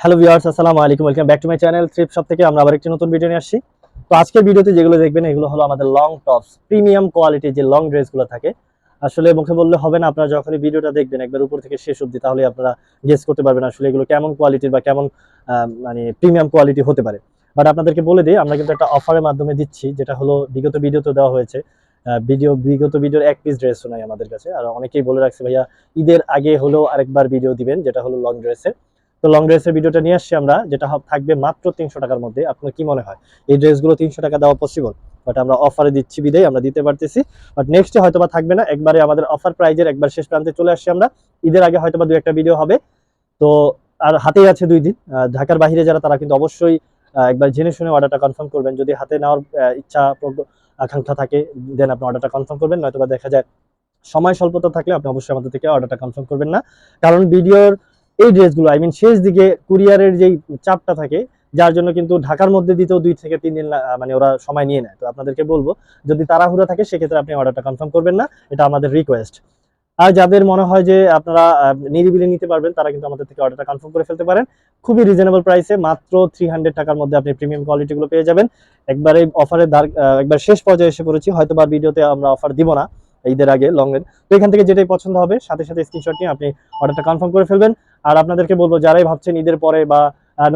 Hello viewers, আসসালামু আলাইকুম। Welcome back to my channel trip shop থেকে আমরা আবার একটি নতুন ভিডিও নিয়ে আসছি। তো আজকের ভিডিওতে যেগুলো দেখবেন, এগুলো হলো আমাদের লং টপস প্রিমিয়াম কোয়ালিটির যে লং ড্রেসগুলো থাকে। আসলে মুখে বললে হবে না, আপনারা যখনই ভিডিওটা দেখবেন, একবার উপর থেকে শেষ অবধি, তাহলে আপনারা গেস করতে পারবেন আসলে এগুলো কেমন কোয়ালিটির বা কেমন মানে প্রিমিয়াম কোয়ালিটি হতে পারে। বাট আপনাদেরকে বলে দিই, আমরা কিন্তু একটা অফারের মাধ্যমে দিচ্ছি, যেটা হলো বিগত ভিডিওতে দেওয়া হয়েছে। ভিডিও, বিগত ভিডিওর এক পিস ড্রেসও নাই আমাদের কাছে। আর অনেকেই বলে রাখছে, ভাইয়া, ঈদের আগে হলেও আরেকবার ভিডিও দিবেন, যেটা হলো লং ড্রেসের তো লং ড্রেসের ভিডিওটা নিয়ে আসছি আমরা, যেটা থাকবে মাত্র তিনশো টাকার মধ্যে। আপনার কি মনে হয়? এই ড্রেসগুলো তিনশো টাকা দেওয়া পসিবল বাট আমরা অফারে দিচ্ছি বিদায়, আমরা দিতে পারতেছি। বাট নেক্সটে হয়তো বা থাকবে না, একবারে আমাদের অফার প্রাইজের একবার শেষ প্রান্তে চলে আসছি আমরা। ঈদের আগে হয়তো বা দু একটা ভিডিও হবে। তো আর হাতেই আছে দুই দিন। ঢাকার বাইরে যারা, তারা কিন্তু অবশ্যই একবার জেনে শুনে অর্ডারটা কনফার্ম করবেন। যদি হাতে নেওয়ার ইচ্ছা আকাঙ্ক্ষা থাকে দেন আপনি অর্ডারটা কনফার্ম করবেন। নয়তো বা দেখা যায়, সময় স্বল্পতা থাকলে আপনি অবশ্যই আমাদের থেকে অর্ডারটা কনফার্ম করবেন না। কারণ ভিডিওর এই ড্রেসগুলো আই মিন শেষ দিকে কুরিয়ারের যেই চাপটা থাকে, যার জন্য কিন্তু ঢাকার মধ্যে দিতেও দুই থেকে তিন দিন মানে ওরা সময় নিয়ে নেয়। তো আপনাদেরকে বলব, যদি তাড়াহুড়া থাকে, সেক্ষেত্রে আপনি অর্ডারটা কনফার্ম করবেন না, এটা আমাদের রিকোয়েস্ট আর যাদের মনে হয় যে আপনারা নিরিবিলি নিতে পারবেন, তারা কিন্তু আমাদের থেকে অর্ডারটা কনফার্ম করে ফেলতে পারেন। খুবই রিজনেবল প্রাইসে মাত্র থ্রি হান্ড্রেড টাকার মধ্যে আপনি প্রিমিয়াম কোয়ালিটিগুলো পেয়ে যাবেন। একবারে অফারের একবার শেষ পর্যায়ে এসে পড়েছি হয়তো বা ভিডিওতে আমরা অফার দিব না। ঈদের আগে লং এর। তো এখান থেকে যেটাই পছন্দ হবে, সাথে সাথে স্ক্রিনশট নিয়ে আপনি অর্ডারটা কনফার্ম করে ফেলবেন। আর আপনাদেরকে বলব, যারাই ভাবছেন ঈদের পরে বা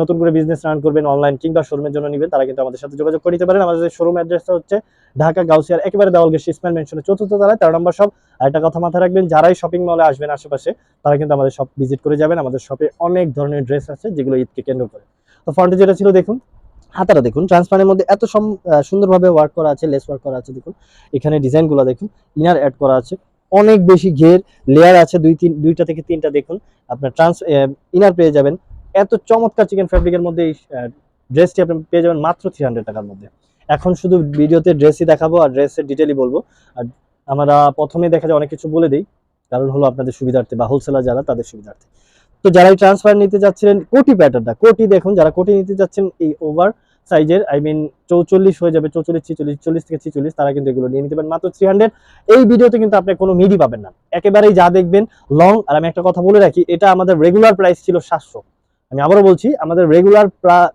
নতুন করে বিজনেস রান করবেন অনলাইন কিংবা শোরুমের জন্য নেবেন, তারা কিন্তু আমাদের সাথে যোগাযোগ করে নিতে পারেন। আমাদের শোরুম অ্যাড্রেসটা হচ্ছে ঢাকা গাউসিয়ার একেবারে দেওয়ালগেট ইসমাইল মেনশনের চতুর্থ তলায়, তেরো নম্বর সব একটা কথা মাথায় রাখবেন, যারাই শপিং মলে আসবেন আশেপাশে, তারা কিন্তু আমাদের সব ভিজিট করে যাবেন। আমাদের শপে অনেক ধরনের ড্রেস আছে যেগুলো ঈদকে কেন্দ্র করে। তো ফ্রন্টে যেটা ছিল দেখুন হাতাটা দেখুন ট্রান্সপারের মধ্যে এত সুন্দরভাবে ওয়ার্ক করা আছে লেস ওয়ার্ক করা আছে, দেখুন। এখানে ডিজাইনগুলো দেখুন ইনার অ্যাড করা আছে। অনেক বেশি ঘের লেয়ার আছে, দুই তিন, দুইটা থেকে তিনটা দেখুন। আপনার ট্রান্স ইনার পেয়ে যাবেন। এত চমৎকার চিকেন ফ্যাব্রিকের মধ্যে এই ড্রেসটি আপনি পেয়ে যাবেন মাত্র থ্রি হান্ড্রেড টাকার মধ্যে। এখন শুধু ভিডিওতে ড্রেসই দেখাবো আর ড্রেসের ডিটেলই বলব। আর আমরা প্রথমে দেখা যায় অনেক কিছু বলে দিই। কারণ হলো আপনাদের সুবিধার্থে বা হোলসেলার যারা, তাদের সুবিধার্থে। তো যারা এই ট্রান্সফার নিতে যাচ্ছিলেন, কোটি প্যাটার্নটা কোটি দেখুন, যারা কোটি নিতে যাচ্ছেন এই ওভার সাইজের আই মিন চৌচল্লিশ হয়ে যাবে, চৌচল্লিশ, ছিচল্লিশ, চল্লিশ থেকে ছিচল্লিশ, তারা কিন্তু এগুলো নিয়ে নিতে পারেন। মাত্র থ্রি এই ভিডিওতে কিন্তু আপনি কোনো মিডি পাবেন না। একেবারেই যা দেখবেন লং আর আমি একটা কথা বলে রাখি, এটা আমাদের রেগুলার প্রাইস ছিল সাতশো। আমি আবারও বলছি, আমাদের রেগুলার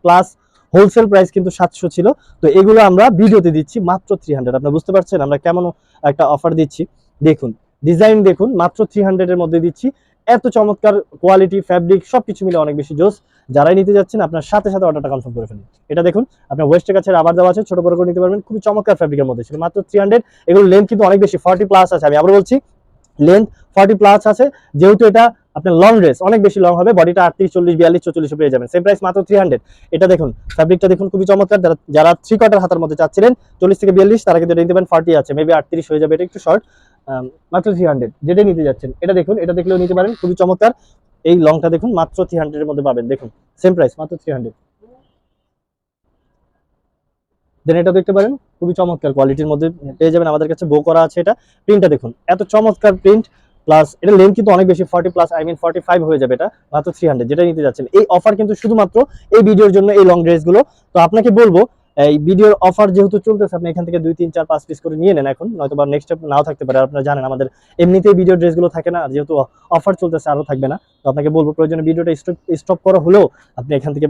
প্লাস হোলসেল প্রাইস কিন্তু সাতশো ছিল। তো এগুলো আমরা ভিডিওতে দিচ্ছি, মাত্র থ্রি হান্ড্রেড আপনারা বুঝতে পারছেন, আমরা কেমন একটা অফার দিচ্ছি। দেখুন ডিজাইন দেখুন, মাত্র থ্রি হান্ড্রেডের মধ্যে দিচ্ছি। এত চমৎকার কোয়ালিটি ফ্যাব্রিক সবকিছু মিলে অনেক বেশি জোস। যারাই নিতে যাচ্ছেন, আপনার সাথে সাথে অর্ডারটা কনফার্ম করে ফেলুন। এটা দেখুন, আপনার ওয়েস্টের কাছে আবার দেওয়া আছে, ছোট বড় করে নিতে পারবেন। খুবই চমৎকার ফ্যাব্রিকের মধ্যে। ছিল মাত্র থ্রি হান্ড্রেড এগুলো লেন্থ কিন্তু অনেক বেশি ফর্টি প্লাস আছে। আমি আবার বলছি লেন্থ ফর্টি প্লাস আছে। যেহেতু এটা আপনার লং ড্রেস অনেক বেশি লং হবে বডিটা আটত্রিশ, চল্লিশ, বিয়াল্লিশ চল্লিশে পেয়ে যাবেন। সেম প্রাইস মাত্র থ্রি হান্ড্রেড এটা দেখুন ফ্যাব্রিকটা দেখুন, খুবই চমৎকার। যারা থ্রি কোয়ার্টার হাতার মধ্যে চাচ্ছিলেন, চল্লিশ থেকে বিয়াল্লিশ, তারা কিন্তু নিতে পারেন। ফর্টি আছে মেবি আটত্রিশ হয়ে যাবে, এটা একটু শর্ট মাত্র থ্রি হান্ড্রেড যেটাই নিতে যাচ্ছেন, এটা দেখুন, এটা দেখলেও নিতে পারেন, খুবই চমৎকার। এই লংটা দেখুন, মাত্র থ্রি হান্ড্রেডের মধ্যে পাবেন। দেখুন সেম প্রাইস মাত্র থ্রি হান্ড্রেড দেন এটা দেখতে পারেন, খুবই চমৎকার কোয়ালিটির মধ্যে পেয়ে যাবেন। আমাদের কাছে বো করা আছে এটা। প্রিন্টটা দেখুন, এত চমৎকার প্রিন্ট প্লাস এটা লেন কিন্তু অনেক বেশি forty plus I mean forty five হয়ে যাবে এটা, মাত্র থ্রি হান্ড্রেড যেটা নিতে যাচ্ছেন, এই অফার কিন্তু শুধুমাত্র এই ভিডিওর জন্য, এই লং ড্রেসগুলো তো আপনাকে বলব এই ভিডিওর অফার যেহেতু চলতেছে, আপনি এখান থেকে দুই, তিন, চার, পাঁচ পিস করে নিয়ে নেন এখন নয়তো বা নেক্সট নাও থাকতে পারে, আপনারা জানেন আমাদের এমনিতেই ভিডিও ড্রেসগুলো থাকে না যেহেতু অফার চলতেছে আরও থাকবে না, তো আপনাকে বলব প্রয়োজনে ভিডিওটা স্টপ করা হলেও আপনি এখান থেকে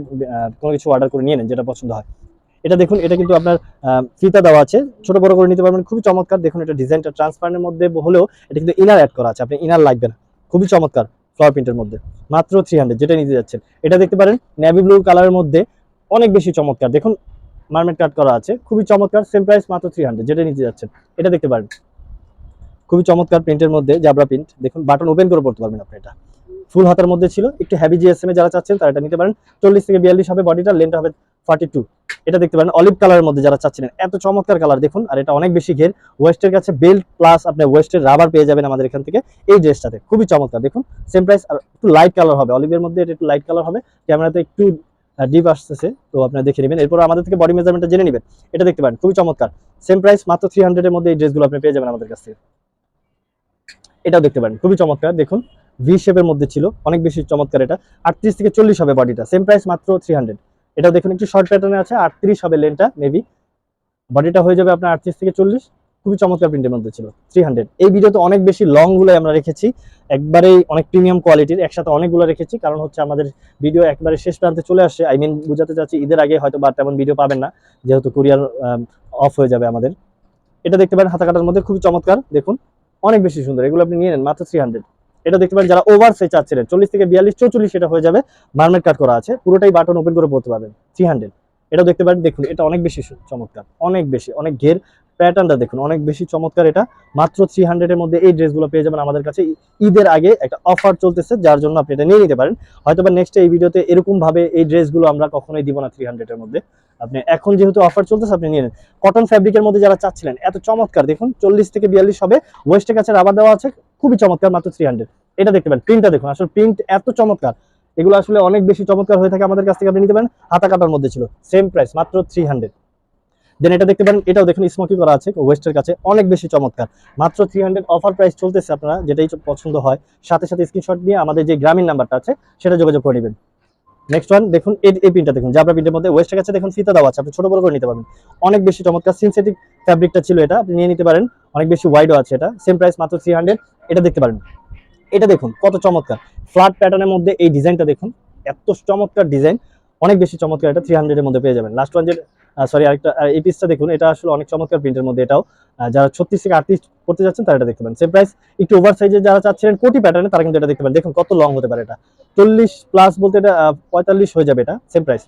কোনো কিছু অর্ডার করে নিয়ে নেন যেটা পছন্দ হয়। এটা দেখুন, এটা কিন্তু আপনার ফিতা দেওয়া আছে, ছোট বড় করে নিতে পারবেন, খুবই চমৎকার, দেখুন এটা ডিজাইনটা ট্রান্সপারেন্টের মধ্যে হলেও এটা কিন্তু ইনার অ্যাড করা আছে, আপনি ইনার লাগবে না, খুবই চমৎকার ফ্লাওয়ার প্রিন্টের মধ্যে, মাত্র থ্রি হান্ড্রেড যেটা নিতে যাচ্ছেন। এটা দেখতে পারেন নেভি ব্লু কালারের মধ্যে অনেক বেশি চমৎকার, দেখুন মার্মেট কাট করা আছে। খুবই চমৎকার সেম প্রাইস মাত্র থ্রি হান্ড্রেড যেটা নিতে যাচ্ছেন। এটা দেখতে পারেন। খুবই চমৎকার প্রিন্টের মধ্যে, জাবরা প্রিন্ট দেখুন বাটন ওপেন করে পড়তে পারবেন আপনি এটা। ফুল হাতার মধ্যে ছিল, একটু হ্যাভি জিএসএম এ যারা চাচ্ছেন, তারা এটা নিতে পারেন। চল্লিশ থেকে বিয়াল্লিশ হবে বডিটা লেন্থ হবে ফর্টি টু এটা দেখতে পারেন অলিভ কালারের মধ্যে যারা চাচ্ছিলেন, এত চমৎকার কালার দেখুন, আর এটা অনেক বেশি ঘের। ওয়েস্টের কাছে বেল্ট প্লাস আপনি ওয়েস্টের রাবার পেয়ে যাবেন আমাদের এখান থেকে, এই ড্রেসটাতে খুবই চমৎকার, দেখুন সেম প্রাইস আর একটু লাইট কালার হবে। অলিভের মধ্যে এটা একটু লাইট কালার হবে ক্যামেরাতে একটু ডিপ আসতেছে, তো আপনারা দেখে নেবেন। এরপর আমাদের থেকে বডি মেজারমেন্টটা জেনে নেবেন। এটা দেখতে পারেন, খুবই চমৎকার। সেম প্রাইস মাত্র থ্রি হান্ড্রেডের মধ্যে এই ড্রেসগুলো আপনি পেয়ে যাবেন আমাদের কাছ থেকে। এটাও দেখতে পারেন, খুবই চমৎকার। দেখুন ভি শেপের মধ্যে ছিল, অনেক বেশি চমৎকার এটা। আটত্রিশ থেকে চল্লিশ হবে বডিটা সেম প্রাইস মাত্র থ্রি হান্ড্রেড এটাও দেখুন, একটু শর্ট প্যাটার্নে আছে, আটত্রিশ হবে লেনটা মেবি বডিটা হয়ে যাবে আপনার আটত্রিশ থেকে চল্লিশ। খুবই চমৎকার প্রিন্টের মধ্যে ছিল থ্রি হান্ড্রেড এই ভিডিওতে অনেক বেশি লংগুলো আমরা রেখেছি, একবারেই অনেক প্রিমিয়াম কোয়ালিটির একসাথে অনেকগুলো রেখেছি, কারণ হচ্ছে আমাদের ভিডিও একবারে শেষ প্রান্তে চলে আসে। আই মিন বুঝাতে চাচ্ছি ঈদের আগে হয়তো বা তেমন ভিডিও পাবেন না, যেহেতু কুরিয়ার অফ হয়ে যাবে আমাদের। এটা দেখতে পারেন হাতা কাটার মধ্যে, খুবই চমৎকার, দেখুন, অনেক বেশি সুন্দর। এগুলো আপনি নিয়ে নেন, মাত্র থ্রি হান্ড্রেড এটা দেখতে পারেন যারা ওভার সাইজ চাচ্ছিলেন, চল্লিশ থেকে বিয়াল্লিশ, চৌচল্লিশ এটা হয়ে যাবে মার্মেট কাট করা আছে, পুরোটাই বাটন ওপেন করে পড়তে পারবেন থ্রি হান্ড্রেড এটা দেখতে পারেন, দেখুন, এটা অনেক বেশি চমৎকার, অনেক বেশি, অনেক ঘের প্যাটার্নটা দেখুন, অনেক বেশি চমৎকার এটা। মাত্র থ্রি হান্ড্রেডের মধ্যে এই ড্রেসগুলো পেয়ে যাবেন আমাদের কাছে। ঈদের আগে একটা অফার চলতেছে, যার জন্য আপনি এটা নিয়ে নিতে পারেন। হয়তো বা নেক্সট এই ভিডিওতে এরকম ভাবে এই ড্রেসগুলো আমরা কখনোই দিব না থ্রি হান্ড্রেডের মধ্যে। আপনি এখন যেহেতু অফার চলতেছে, আপনি নিয়ে নেন। কটন ফ্যাব্রিকের মধ্যে যারা চাচ্ছিলেন, এত চমৎকার, দেখুন, চল্লিশ থেকে বিয়াল্লিশ হবে। ওয়েস্টের কাছে রাবার দেওয়া আছে, খুবই চমৎকার, মাত্র থ্রি হান্ড্রেড এটা দেখতে পারেন প্রিন্টটা দেখুন, আসলে প্রিন্ট এত চমৎকার। এগুলো আসলে অনেক বেশি চমৎকার হয়ে থাকে আমাদের কাছ থেকে, আপনি নিতে পারেন। হাতা কাটার মধ্যে ছিল সেম প্রাইস মাত্র থ্রি হান্ড্রেড দেন এটা দেখতে পারেন, এটাও দেখুন স্মোকি করা আছে ওয়েস্টের কাছে, অনেক বেশি চমৎকার। মাত্র থ্রি হান্ড্রেড অফার প্রাইস চলতেছে আপনারা, যেটাই পছন্দ হয়। সাথে সাথে স্ক্রিনশট নিয়ে আমাদের যে গ্রামীণ নাম্বারটা আছে, সেটা যোগাযোগ করে নেবেন। নেক্সট ওয়ান দেখুন, এই এই প্রিন্টটা দেখুন, জাবরা প্রিন্টের মধ্যে ওয়েস্টের কাছে দেখুন, ফিতা দেওয়া আছে, আপনি ছোট বড় করে নিতে পারবেন। অনেক বেশি চমৎকার সিনথেটিক ফ্যাব্রিকটা ছিল এটা, আপনি নিয়ে নিতে পারেন, অনেক বেশি ওয়াইডও আছে এটা সেম প্রাইস মাত্র থ্রি হান্ড্রেড এটা দেখতে পারেন। এটা দেখুন, কত চমৎকার। ফ্ল্যাট প্যাটার্নের মধ্যে এই ডিজাইনটা দেখুন, এত চমৎকার ডিজাইন অনেক বেশি চমৎকার এটা থ্রি হান্ড্রেডের মধ্যে পেয়ে যাবেন। লাস্ট ওয়ান যে সরি আরেকটা এই পিসটা দেখুন, এটা আসলে অনেক চমৎকার প্রিন্টের মধ্যে এটাও। যারা ছত্রিশ থেকে আটত্রিশ করতে যাচ্ছেন, তারা এটা দেখতে পারেন। সেম প্রাইস একটু ওভার সাইজে যারা চাচ্ছিলেন, কোটি প্যাটার্নে তারা কিন্তু এটা দেখতে পারেন। দেখুন, কত লং হতে পারে এটা। চল্লিশ প্লাস বলতে এটা পঁয়তাল্লিশ হয়ে যাবে এটা সেম প্রাইস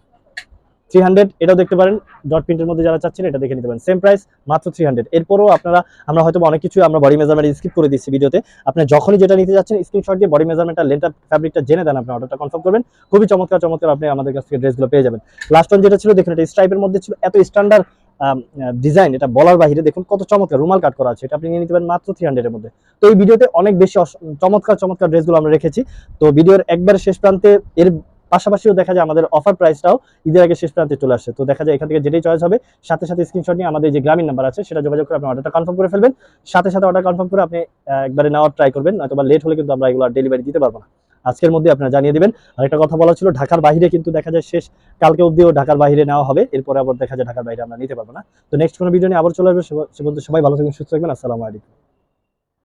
থ্রি হান্ড্রেড এটাও দেখতে পারেন ডট প্রিন্টের মধ্যে যারা চাচ্ছেন এটা দেখে নিতে পারেন। সেম প্রাইস মাত্র থ্রি হান্ড্রেড এরপরও আপনারা, আমরা হয়তো অনেক কিছু আমরা বডি মেজারমেন্ট স্কিপ করে দিচ্ছি ভিডিওতে। আপনি যখনই যেটা নিতে যাচ্ছেন স্ক্রিনশট দিয়ে বডি মেজারমেন্টটা লেন্থ ফ্যাব্রিকটা জেনে দেন, আপনি অর্ডারটা কনফার্ম করবেন। খুবই চমৎকার চমৎকার আপনি আমাদের কাছ থেকে ড্রেসগুলো পেয়ে যাবেন। লাস্ট ওয়ান যেটা ছিল, দেখুন এটা স্ট্রাইপের মধ্যে ছিল, এত স্ট্যান্ডার্ড ডিজাইন এটা বলার বাইরে দেখুন কত চমৎকার, রুমাল কাট করা আছে, এটা আপনি নিয়ে নিতে পারেন মাত্র থ্রি হান্ড্রেডের মধ্যে। তো এই ভিডিওতে অনেক বেশি চমৎকার চমৎকার ড্রেসগুলো আমরা রেখেছি। তো ভিডিওর একবার শেষ প্রান্তে এর পাশাপাশিও দেখা যায় আমাদের অফার প্রাইসটাও ঈদের আগে শেষ প্রান্তে চলে আসছে। তো দেখা যায় এখান থেকে যেটাই চয়েস হবে, সাথে সাথে স্ক্রিনশট নিয়ে আমাদের যে গ্রামীণ নাম্বার আছে, সেটা যোগাযোগ করে আপনি অর্ডারটা কনফার্ম করে ফেলবেন। সাথে সাথে অর্ডার কনফার্ম করে আপনি একবারে নেওয়ার ট্রাই করবেন নয়তো বা লেট হলে কিন্তু আমরা এগুলো ডেলিভারি দিতে পারব না। আজকের মধ্যে আপনারা জানিয়ে দিবেন। আরেকটা কথা বলা ছিল, ঢাকার বাইরে কিন্তু দেখা যায় শেষ, কালকে অবধিও ঢাকার বাইরে নেওয়া হবে। এরপরে আবার দেখা যায় ঢাকার বাইরে আমরা নিতে পারব না। তো নেক্সট কোনো ভিডিও নিয়ে আবার চলে আসবে। সে সবাই ভালো থাকবেন, সুস্থ থাকবেন। আসসালামু আলাইকুম।